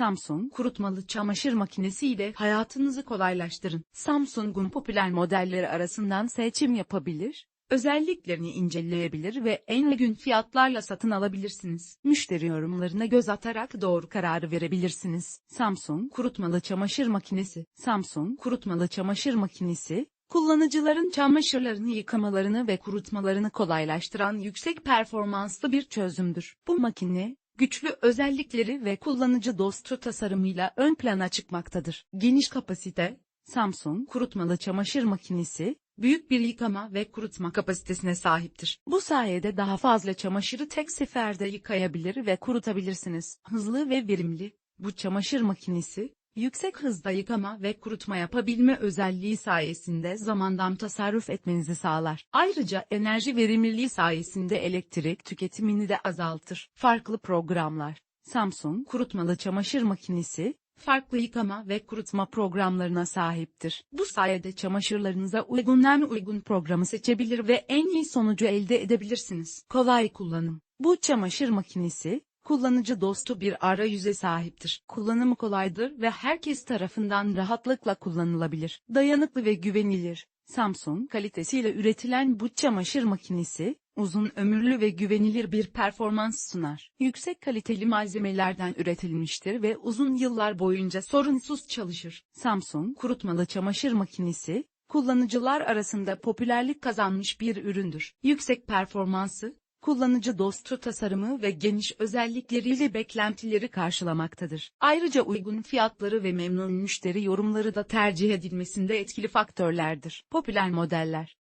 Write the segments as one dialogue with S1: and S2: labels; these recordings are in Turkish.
S1: Samsung kurutmalı çamaşır makinesi ile hayatınızı kolaylaştırın. Samsung'un popüler modelleri arasından seçim yapabilir, özelliklerini inceleyebilir ve en uygun fiyatlarla satın alabilirsiniz. Müşteri yorumlarına göz atarak doğru kararı verebilirsiniz. Samsung kurutmalı çamaşır makinesi. Samsung kurutmalı çamaşır makinesi, kullanıcıların çamaşırlarını yıkamalarını ve kurutmalarını kolaylaştıran yüksek performanslı bir çözümdür. Bu makine, güçlü özellikleri ve kullanıcı dostu tasarımıyla ön plana çıkmaktadır. Geniş kapasite, Samsung kurutmalı çamaşır makinesi, büyük bir yıkama ve kurutma kapasitesine sahiptir. Bu sayede daha fazla çamaşırı tek seferde yıkayabilir ve kurutabilirsiniz. Hızlı ve verimli, bu çamaşır makinesi, yüksek hızda yıkama ve kurutma yapabilme özelliği sayesinde zamandan tasarruf etmenizi sağlar. Ayrıca enerji verimliliği sayesinde elektrik tüketimini de azaltır. Farklı programlar Samsung kurutmalı çamaşır makinesi, farklı yıkama ve kurutma programlarına sahiptir. Bu sayede çamaşırlarınıza uygun en uygun programı seçebilir ve en iyi sonucu elde edebilirsiniz. Kolay kullanım. Bu çamaşır makinesi, kullanıcı dostu bir arayüze sahiptir. Kullanımı kolaydır ve herkes tarafından rahatlıkla kullanılabilir. Dayanıklı ve güvenilir. Samsung kalitesiyle üretilen bu çamaşır makinesi, uzun ömürlü ve güvenilir bir performans sunar. Yüksek kaliteli malzemelerden üretilmiştir ve uzun yıllar boyunca sorunsuz çalışır. Samsung kurutmalı çamaşır makinesi, kullanıcılar arasında popülerlik kazanmış bir üründür. Yüksek performansı, kullanıcı dostu tasarımı ve geniş özellikleriyle beklentileri karşılamaktadır. Ayrıca uygun fiyatları ve memnun müşteri yorumları da tercih edilmesinde etkili faktörlerdir. Popüler modeller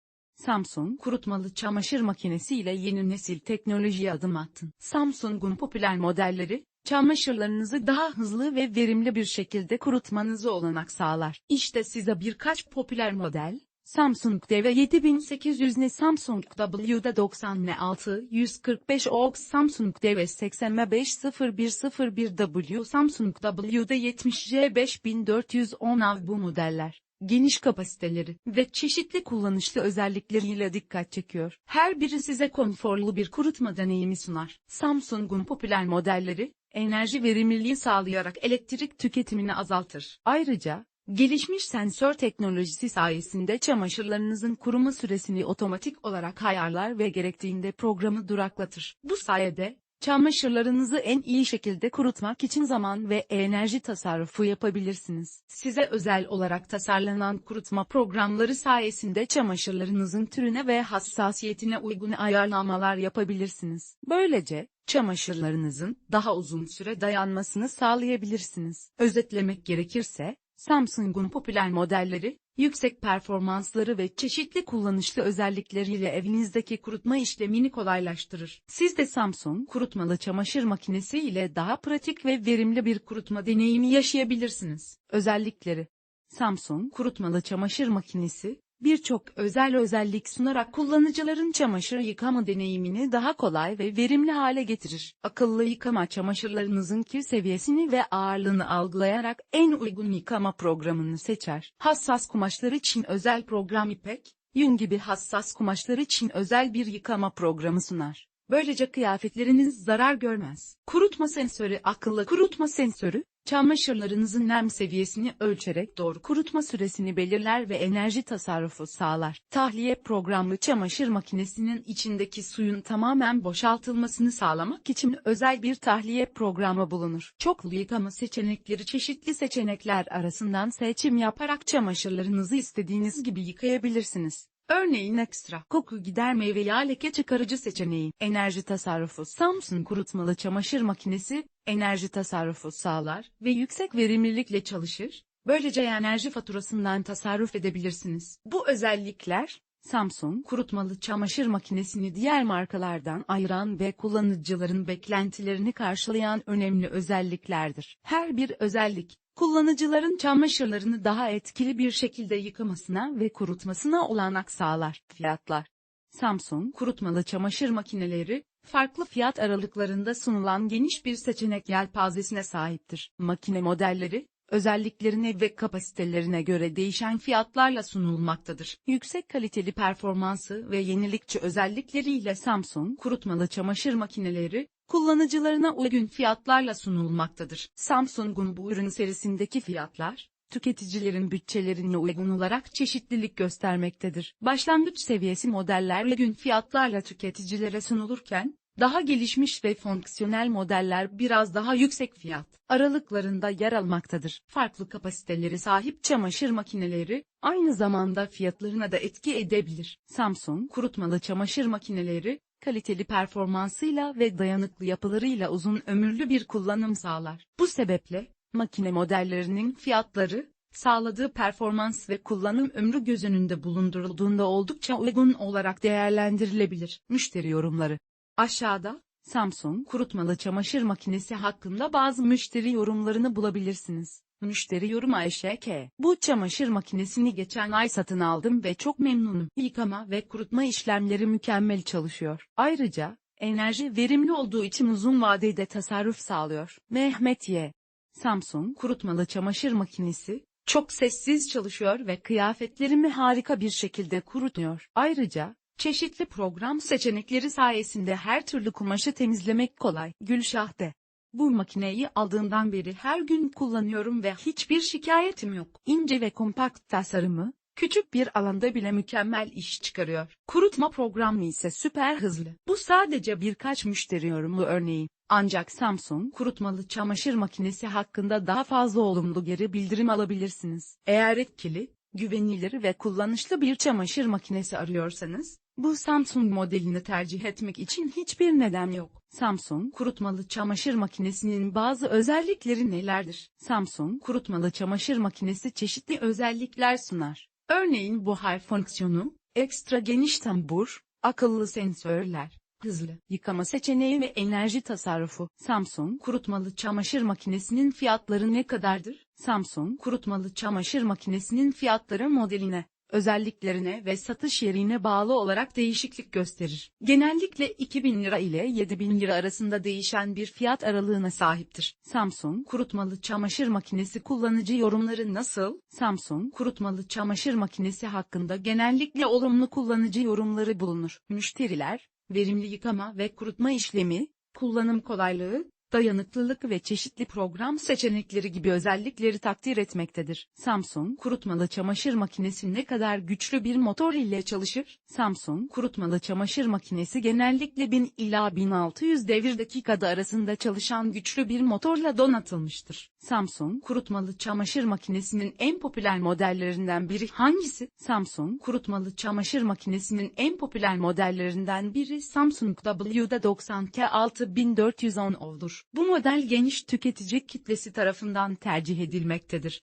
S1: Samsung kurutmalı çamaşır makinesi ile yeni nesil teknolojiye adım attın. Samsung'un popüler modelleri, çamaşırlarınızı daha hızlı ve verimli bir şekilde kurutmanızı olanak sağlar. İşte size birkaç popüler model, Samsung DV7800 ne Samsung W90 145 OX Samsung DV850101W Samsung WD70J 5410 av bu modeller geniş kapasiteleri ve çeşitli kullanışlı özellikleriyle dikkat çekiyor. Her biri size konforlu bir kurutma deneyimi sunar. Samsung'un popüler modelleri, enerji verimliliği sağlayarak elektrik tüketimini azaltır. Ayrıca, gelişmiş sensör teknolojisi sayesinde çamaşırlarınızın kuruma süresini otomatik olarak ayarlar ve gerektiğinde programı duraklatır. Bu sayede, Çamaşırlarınızı en iyi şekilde kurutmak için zaman ve enerji tasarrufu yapabilirsiniz. Size özel olarak tasarlanan kurutma programları sayesinde çamaşırlarınızın türüne ve hassasiyetine uygun ayarlamalar yapabilirsiniz. Böylece, çamaşırlarınızın daha uzun süre dayanmasını sağlayabilirsiniz. Özetlemek gerekirse, Samsung'un popüler modelleri, yüksek performansları ve çeşitli kullanışlı özellikleriyle evinizdeki kurutma işlemini kolaylaştırır. Siz de Samsung kurutmalı çamaşır makinesi ile daha pratik ve verimli bir kurutma deneyimi yaşayabilirsiniz. Özellikleri Samsung kurutmalı çamaşır makinesi, birçok özel özellik sunarak kullanıcıların çamaşır yıkama deneyimini daha kolay ve verimli hale getirir. Akıllı yıkama çamaşırlarınızın kir seviyesini ve ağırlığını algılayarak en uygun yıkama programını seçer. Hassas kumaşlar için özel program ipek, yün gibi hassas kumaşlar için özel bir yıkama programı sunar. Böylece kıyafetleriniz zarar görmez. Kurutma sensörü akıllı kurutma sensörü, çamaşırlarınızın nem seviyesini ölçerek doğru kurutma süresini belirler ve enerji tasarrufu sağlar. Tahliye programlı çamaşır makinesinin içindeki suyun tamamen boşaltılmasını sağlamak için özel bir tahliye programı bulunur. Çoklu yıkama seçenekleri çeşitli seçenekler arasından seçim yaparak çamaşırlarınızı istediğiniz gibi yıkayabilirsiniz. Örneğin ekstra koku giderme veya leke çıkarıcı seçeneği. Enerji tasarrufu Samsung kurutmalı çamaşır makinesi, enerji tasarrufu sağlar ve yüksek verimlilikle çalışır. Böylece enerji faturasından tasarruf edebilirsiniz. Bu özellikler, Samsung kurutmalı çamaşır makinesini diğer markalardan ayıran ve kullanıcıların beklentilerini karşılayan önemli özelliklerdir. Her bir özellik, kullanıcıların çamaşırlarını daha etkili bir şekilde yıkamasına ve kurutmasına olanak sağlar. Fiyatlar Samsung kurutmalı çamaşır makineleri, farklı fiyat aralıklarında sunulan geniş bir seçenek yelpazesine sahiptir. Makine modelleri, özelliklerine ve kapasitelerine göre değişen fiyatlarla sunulmaktadır. Yüksek kaliteli performansı ve yenilikçi özellikleriyle Samsung kurutmalı çamaşır makineleri, kullanıcılarına uygun fiyatlarla sunulmaktadır. Samsung'un bu ürün serisindeki fiyatlar, tüketicilerin bütçelerine uygun olarak çeşitlilik göstermektedir. Başlangıç seviyesi modeller uygun fiyatlarla tüketicilere sunulurken, daha gelişmiş ve fonksiyonel modeller biraz daha yüksek fiyat aralıklarında yer almaktadır. Farklı kapasiteleri sahip çamaşır makineleri, aynı zamanda fiyatlarına da etki edebilir. Samsung kurutmalı çamaşır makineleri, kaliteli performansıyla ve dayanıklı yapılarıyla uzun ömürlü bir kullanım sağlar. Bu sebeple, makine modellerinin fiyatları, sağladığı performans ve kullanım ömrü göz önünde bulundurulduğunda oldukça uygun olarak değerlendirilebilir. Müşteri yorumları Aşağıda, Samsung kurutmalı çamaşır makinesi hakkında bazı müşteri yorumlarını bulabilirsiniz. Müşteri yorum Ayşe K. Bu çamaşır makinesini geçen ay satın aldım ve çok memnunum. Yıkama ve kurutma işlemleri mükemmel çalışıyor. Ayrıca, enerji verimli olduğu için uzun vadede tasarruf sağlıyor. Mehmet Y. Samsung kurutmalı çamaşır makinesi, çok sessiz çalışıyor ve kıyafetlerimi harika bir şekilde kurutuyor. Ayrıca, Çeşitli program seçenekleri sayesinde her türlü kumaşı temizlemek kolay. Gülşah de. Bu makineyi aldığımdan beri her gün kullanıyorum ve hiçbir şikayetim yok. İnce ve kompakt tasarımı, küçük bir alanda bile mükemmel iş çıkarıyor. Kurutma programı ise süper hızlı. Bu sadece birkaç müşteri yorumu örneği. Ancak Samsung kurutmalı çamaşır makinesi hakkında daha fazla olumlu geri bildirim alabilirsiniz. Eğer etkili, güvenilir ve kullanışlı bir çamaşır makinesi arıyorsanız, bu Samsung modelini tercih etmek için hiçbir neden yok. Samsung kurutmalı çamaşır makinesinin bazı özellikleri nelerdir? Samsung kurutmalı çamaşır makinesi çeşitli özellikler sunar. Örneğin buhar fonksiyonu, ekstra geniş tambur, akıllı sensörler, hızlı yıkama seçeneği ve enerji tasarrufu. Samsung kurutmalı çamaşır makinesinin fiyatları ne kadardır? Samsung kurutmalı çamaşır makinesinin fiyatları modeline, özelliklerine ve satış yerine bağlı olarak değişiklik gösterir. Genellikle 2000 lira ile 7000 lira arasında değişen bir fiyat aralığına sahiptir. Samsung kurutmalı çamaşır makinesi kullanıcı yorumları nasıl? Samsung kurutmalı çamaşır makinesi hakkında genellikle olumlu kullanıcı yorumları bulunur. Müşteriler, verimli yıkama ve kurutma işlemi, kullanım kolaylığı, dayanıklılık ve çeşitli program seçenekleri gibi özellikleri takdir etmektedir. Samsung kurutmalı çamaşır makinesi ne kadar güçlü bir motor ile çalışır? Samsung kurutmalı çamaşır makinesi genellikle 1000 ila 1600 devir dakikada arasında çalışan güçlü bir motorla donatılmıştır. Samsung kurutmalı çamaşır makinesinin en popüler modellerinden biri hangisi? Samsung kurutmalı çamaşır makinesinin en popüler modellerinden biri Samsung W90K6410 olur. Bu model geniş tüketici kitlesi tarafından tercih edilmektedir.